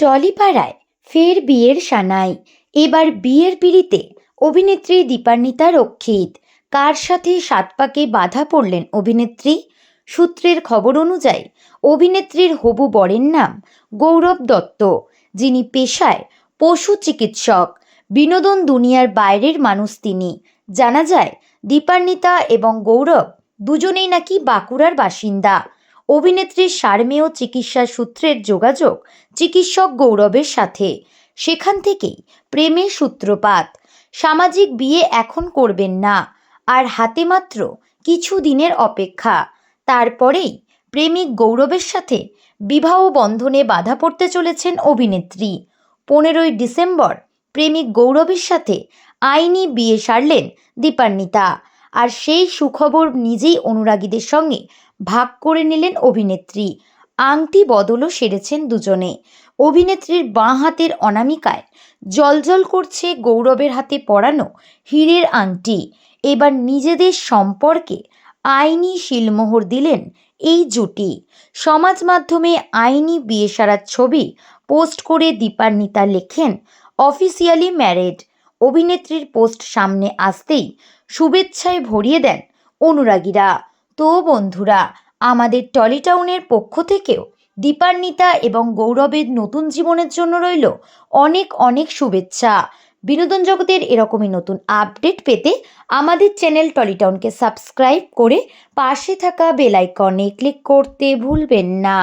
টলিপাড়ায় ফের বিয়ের সানাই। এবার বিয়ের পিড়িতে অভিনেত্রী দীপান্বিতা রক্ষিত। কার সাথে সাত পাকে বাধা পড়লেন অভিনেত্রী? সূত্রের খবর অনুযায়ী অভিনেত্রীর হবু বরের নাম গৌরব দত্ত, যিনি পেশায় পশু চিকিৎসক। বিনোদন দুনিয়ার বাইরের মানুষ তিনি। জানা যায়, দীপান্বিতা এবং গৌরব দুজনেই নাকি বাঁকুড়ার বাসিন্দা। অভিনেত্রীর সারমেয় চিকিৎসা সূত্রের যোগাযোগ চিকিৎসক গৌরবের সাথে। সেখান থেকেই প্রেমের সূত্রপাত। সামাজিক বিয়ে এখন করবেন না, আর হাতে মাত্র কিছু দিনের অপেক্ষা। তারপরেই প্রেমিক গৌরবের সাথে বিবাহ বন্ধনে বাধা পড়তে চলেছেন অভিনেত্রী। পনেরোই ডিসেম্বর প্রেমিক গৌরবের সাথে আইনি বিয়ে সারলেন দীপান্বিতা। আর সেই সুখবর নিজেই অনুরাগীদের সঙ্গে ভাগ করে নিলেন অভিনেত্রী। আংটি বদলও সেরেছেন দুজনে। অভিনেত্রীর বাঁ হাতের অনামিকায় জলজল করছে গৌরবের হাতে পরানো হীরের আংটি। এবার নিজেদের সম্পর্কে আইনি শিলমোহর দিলেন এই জুটি। সমাজ মাধ্যমে আইনি বিয়ে সারার ছবি পোস্ট করে দীপান্বিতা লেখেন, অফিসিয়ালি ম্যারেড অভিনেত্রীর পোস্ট সামনে আসতেই শুভেচ্ছায় ভরিয়ে দেন অনুরাগীরা। তো বন্ধুরা, আমাদের টলিটাউনের পক্ষ থেকেও দীপান্বিতা এবং গৌরবের নতুন জীবনের জন্য রইল অনেক অনেক শুভেচ্ছা। বিনোদন জগতের এরকমই নতুন আপডেট পেতে আমাদের চ্যানেল টলিটাউনকে সাবস্ক্রাইব করে পাশে থাকা বেলাইকনে ক্লিক করতে ভুলবেন না।